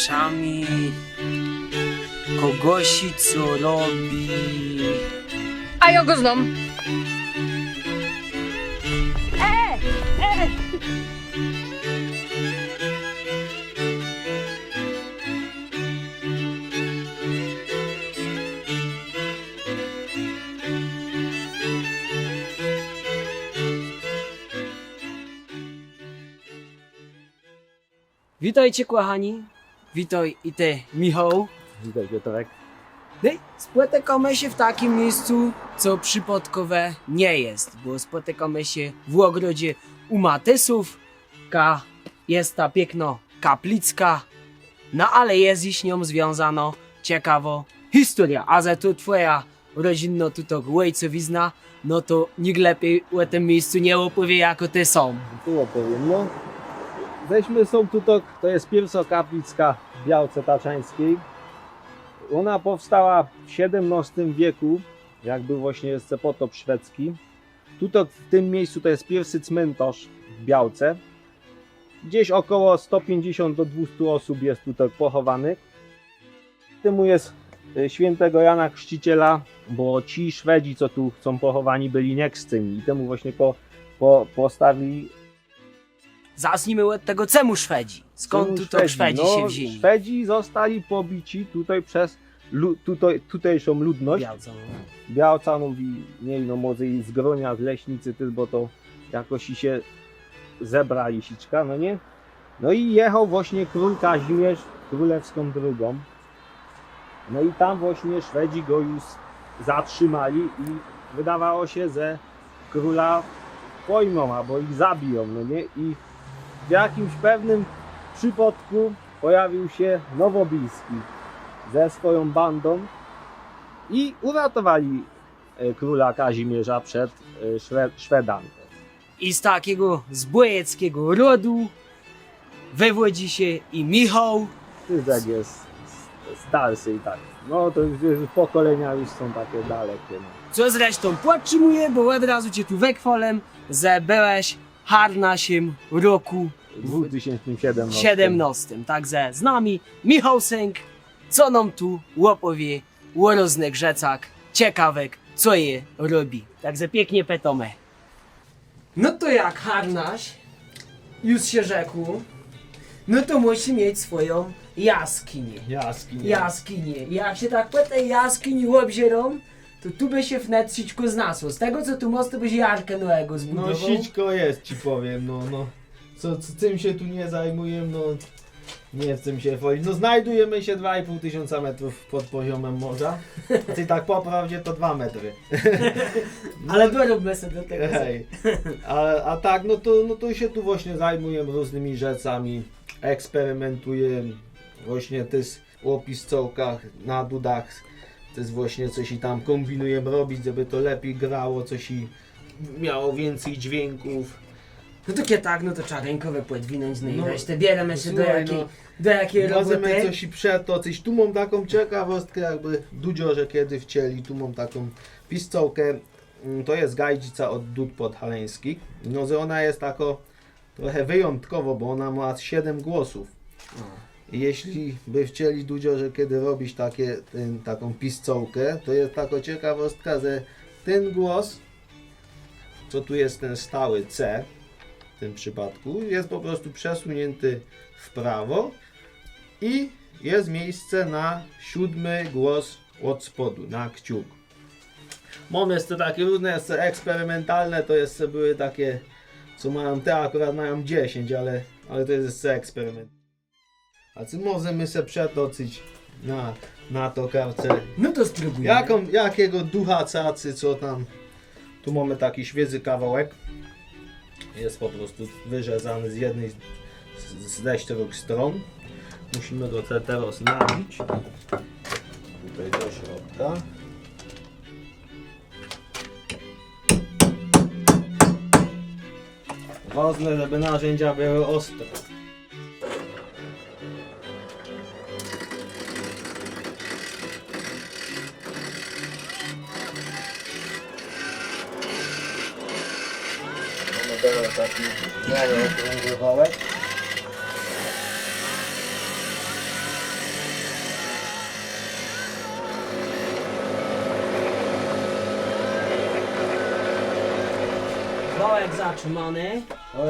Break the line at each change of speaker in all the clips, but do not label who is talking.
oczami kogoś, co robi.
A ja go znam. E! E!
Witajcie, kochani. Witaj i ty, Michał.
Witaj Piotrek.
I spotykamy się w takim miejscu, co przypadkowe nie jest, bo spotykamy się w ogrodzie u Matysów. Ka jest ta piękna kaplicka, no ale jest i z nią związano ciekawo historia. A za to twoja rodzinna tutaj ojcowizna, no to nikt lepiej o tym miejscu nie opowie, jako ty są.
Tu opowiem. No, ześmy są tutaj, to jest pierwsza kaplicka w Białce Taczańskiej. Ona powstała w XVII wieku, jakby właśnie jest potop szwedzki. Tutaj w tym miejscu to jest pierwszy cmentarz w Białce. Gdzieś około 150 do 200 osób jest tutaj pochowanych. Temu jest y, świętego Jana Chrzciciela, bo ci Szwedzi, co tu są pochowani, byli niekscymi i temu właśnie po, po, postawili
Zacznijmy od tego, czemu Szwedzi? Skąd
Czemu
tutaj Szwedzi się
no,
wzięli?
Szwedzi zostali pobici tutaj przez lu, tutaj, tutejszą ludność.
Białca, no.
Białcanów i nie wiem, no może i z Gronia, z Leśnicy też, bo to jakoś i się zebrali siczka, no nie? No i jechał właśnie król Kazimierz królewską drogą. No i tam właśnie Szwedzi go już zatrzymali i wydawało się, że króla pojmą albo ich zabiją, no nie? I w jakimś pewnym przypadku pojawił się Nowobilski ze swoją bandą i uratowali e, króla Kazimierza przed e, Szwe Szwedami.
I z takiego zbójeckiego rodu wywodzi się i Michał.
Tyzek jest starszy i tak. No to już, już pokolenia już są takie dalekie. No.
Co zresztą podtrzymuje, bo od razu cię tu wekwolem, że byłeś harnasiem roku
W 2017.
17. Także z nami Michał Sęk, co nam tu łopowie o różnych rzeczach ciekawek, co je robi. Także pięknie petome. No to jak harnaś już się rzekł, no to musi mieć swoją jaskinię.
Jaskinie.
Jaskinie. Jak się tak po tej jaskini obzierą, to tu by się wnet sićko znasło. Z tego co tu most, to byś Jarkę Noego zbudował.
No sićko jest ci powiem, no no. Co, co tym się tu nie zajmuję, no nie chcę się wolić. No znajdujemy się 2,5 tysiąca metrów pod poziomem morza. Czyli tak po prawdzie to 2 metry.
Ale doróbmy sobie do tego.
Hej. A, a tak, no to, no to się tu właśnie zajmuję różnymi rzeczami. Eksperymentuję właśnie też w opiscołkach, na dudach. To jest właśnie coś i tam kombinuję robić, żeby to lepiej grało, coś i miało więcej dźwięków.
No to kiedy tak, no to trzeba rękowe podwinąć, no i
No,
resztę bierzemy się do
słuchaj,
jakiej,
no,
do jakiej
Możemy
roboty.
coś i przetoczyć. Tu mam taką ciekawostkę, jakby Dudziorze kiedy wcieli. Tu mam taką piscołkę. Mm, To jest gajdzica od dud podhaleńskich. No, że ona jest tako trochę wyjątkowo, bo ona ma 7 głosów. I jeśli by chcieli Dudziorze kiedy robić takie, ten, taką piscołkę, to jest taka ciekawostka, że ten głos, co tu jest ten stały C, w tym przypadku, jest po prostu przesunięty w prawo i jest miejsce na siódmy głos od spodu, na kciuk. Mam jeszcze takie różne, jeszcze eksperymentalne, to jeszcze były takie, co mają te, akurat mają 10, ale, ale to jest jeszcze eksperyment. A co możemy się przetoczyć na, na to karce?
No to spróbujmy.
Jaką, jakiego ducha cacy, co tam? Tu mamy taki świeży kawałek. Jest po prostu wyrzezany z jednej z, z, stron. Musimy go te teraz nabić. Tutaj do środka. Ważne, żeby narzędzia były ostre. taki biały okrągły Wałek
zatrzymany,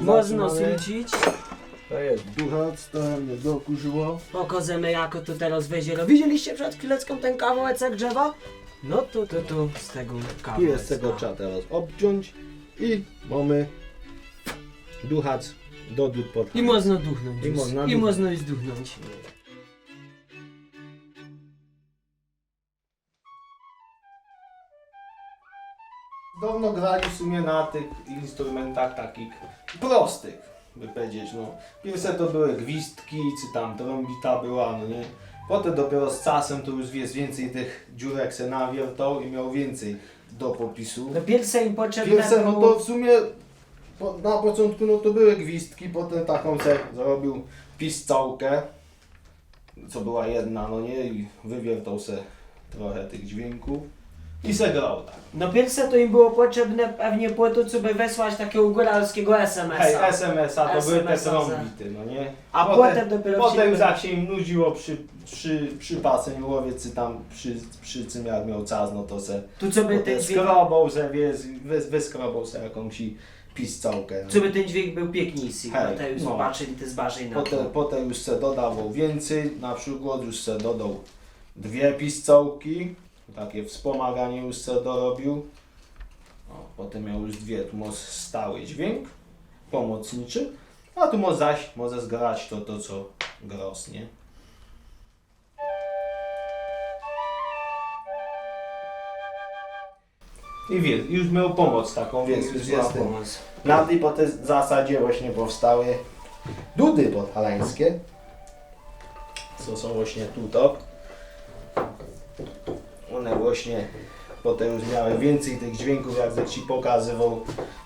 można
zwrócić.
To jest duchac, to mnie dokurzyło.
Pokażemy jako to teraz wyzielo. No, widzieliście przed chwileczką ten kawałek drzewa? No tu, tu, tu, z tego kawałeczka.
I jest tego trzeba teraz obciąć i mamy duchac do dód pod
I można duchnąć.
I
już.
można
I
duchnąć.
można już duchnąć.
Dawno grali w sumie na tych instrumentach takich prostych, by powiedzieć, no. Pierwsze to były gwizdki, czy tam trąbita była, no nie. Potem dopiero z czasem to już jest więcej tych dziurek se nawiertał i miał więcej do popisu.
No pierwsze im potrzebne
Pierwsze no
było-
to w sumie po, na początku no to były gwizdki, potem taką se zrobił piscałkę, co była jedna, no nie, i wywiertał se trochę tych dźwięków i se grał tak.
No pierwsze to im było potrzebne pewnie po to, co by wysłać takiego góralskiego
Hej,
SMS-a.
SMS-a to były te
SMS-a
trąbity, no nie?
A potem dopiero
Potem już jak się im nudziło przy, przy, przy pasem łowiec, czy tam przy, przy czym jak miał czas, no to se
Tu co by ten
potem
dźwięk,
skrobał se, wiesz, wys, wyskrobał se jakąś i piscałkę. No.
co by ten dźwięk był piękniejszy.
Hej,
No to już
no.
zobaczyli te na
Potem,
to.
potem już se dodawał więcej, na przykład już se dodał dwie piscałki, takie wspomaganie już se dorobił. O, potem miał już dwie, tu może stały dźwięk, pomocniczy, a tu może zaś może zgrać to, to co gros, nie? I wiesz, już miał pomoc taką, więc już jest
pomoc.
Na tej po tej zasadzie właśnie powstały dudy podhalańskie. Co są właśnie tutaj. One właśnie potem już miały więcej tych dźwięków, jak ci pokazywał.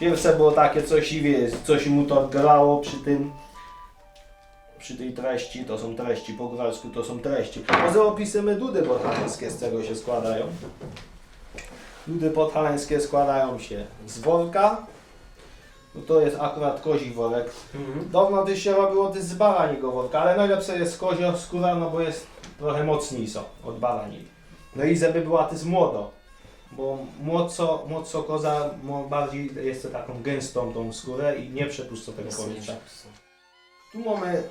Pierwsze było takie coś i wiesz, coś mu to grało przy tym. Przy tej treści, to są treści, po góralsku to są treści. Poza opisemy dudy podhalańskie z czego się składają. Dudy podhalańskie składają się z worka, no to jest akurat kozi worek.
Mhm.
Dawno też się robiło też z baraniego worka, ale najlepsze jest kozio skóra, no bo jest trochę mocniejsza od barani. No i żeby była też młodo, bo młodco, młodco koza ma bardziej jest to taką gęstą tą skórę i nie przepuszcza tego powietrza. Tu mamy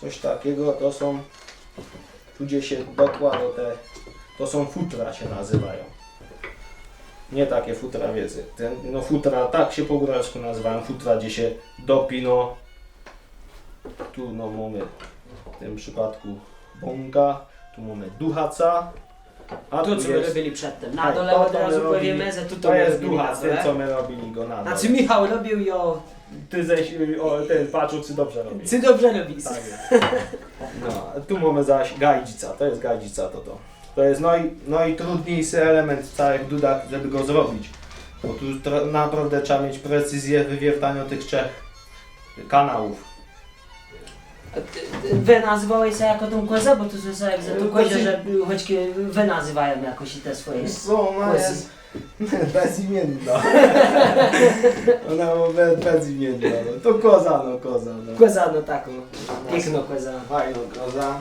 coś takiego, to są, tu gdzie się dokłada te, to są futra się nazywają. Nie takie futra wiedzy. Ten, no futra, tak się po góralsku nazywają, futra gdzie się dopino. Tu no mamy w tym przypadku bąka, tu mamy duchaca. A
To
tu
co my
jest,
robili przedtem. Na
Tak,
dole
to,
od
to my
razu
robili-
powiemy, że tu to
to jest
robili na
duchac, ten
dole.
co my robili go na dole.
Znaczy Michał robił i o...
Ty ześ, o, ten patrzył czy dobrze robi.
Ty dobrze robisz.
Tak jest. No, a tu mamy zaś gajdzica, to jest gajdzica to to. To jest naj, najtrudniejszy element w całych dudach, żeby go zrobić. Bo tu naprawdę trzeba mieć precyzję wywiertania tych trzech kanałów.
Wy nazywałeś się jako tą kozę, bo to słyszałem, że to kozie, że choć wy nazywają jakoś i te swoje.
Co ona
Kłysy.
jest bezimienna. ona be, bezimienna. No. To koza, no koza. No.
Koza no taką, piękno koza.
Fajna koza.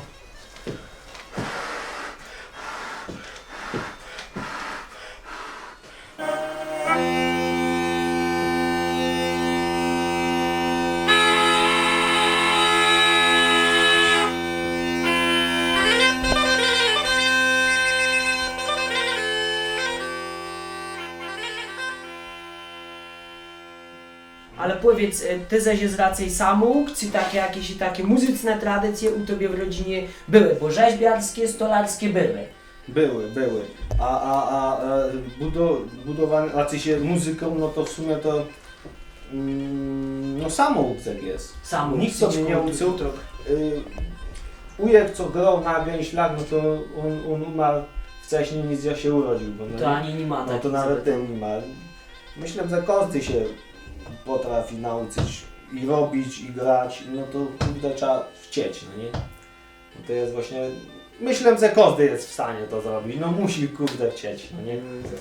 Ale powiedz, y, ty zaś z racji samouk, czy takie jakieś takie muzyczne tradycje u tobie w rodzinie były? Bo rzeźbiarskie, stolarskie były.
Były, były. A, a, a e, budo, budowanie, znaczy się muzyką, no to w sumie to mm, no samoukcek jest.
Samouk.
Nikt sobie nie uczył. Y, Ujek, co grał na gęślach, no to on, on umarł wcześniej niż ja się urodził. Bo no,
To ani nie ma
no
tak.
to nawet ten nie ma. Myślę, że każdy się potrafi nauczyć i robić, i grać, no to kurde trzeba chcieć, no nie? No to jest właśnie... Myślę, że każdy jest w stanie to zrobić, no musi kurde chcieć, no nie?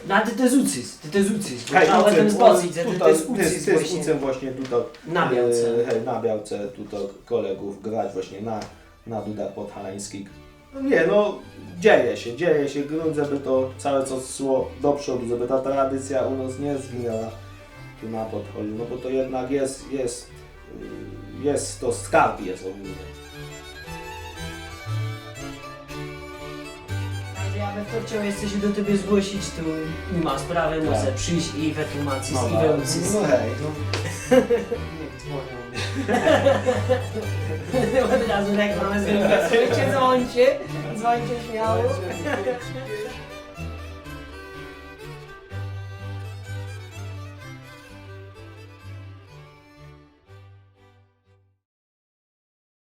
No a ty to jest ucys, ty to jest ucys. Bo trzeba o tym że ty to jest ucys
to jest
właśnie.
ucem właśnie tutaj
Na białce.
e, hej, na białce tutaj kolegów grać właśnie na, na dudach podhalańskich. No nie, no dzieje się, dzieje się grunt, żeby to całe co szło do przodu, żeby ta tradycja u nas nie zginęła. Tu na podchodził, no bo to jednak jest, jest, y, jest to skarb jest ogólnie.
Ja bym to chciał jeszcze się do tobie zgłosić, tu nie ma sprawy,
Tak.
może przyjść i wytłumaczyć
No,
i
no,
wyłączyć.
no hej, no. Niech dzwonią.
Od razu reklamę zrobię. Dzwońcie, dzwońcie śmiało.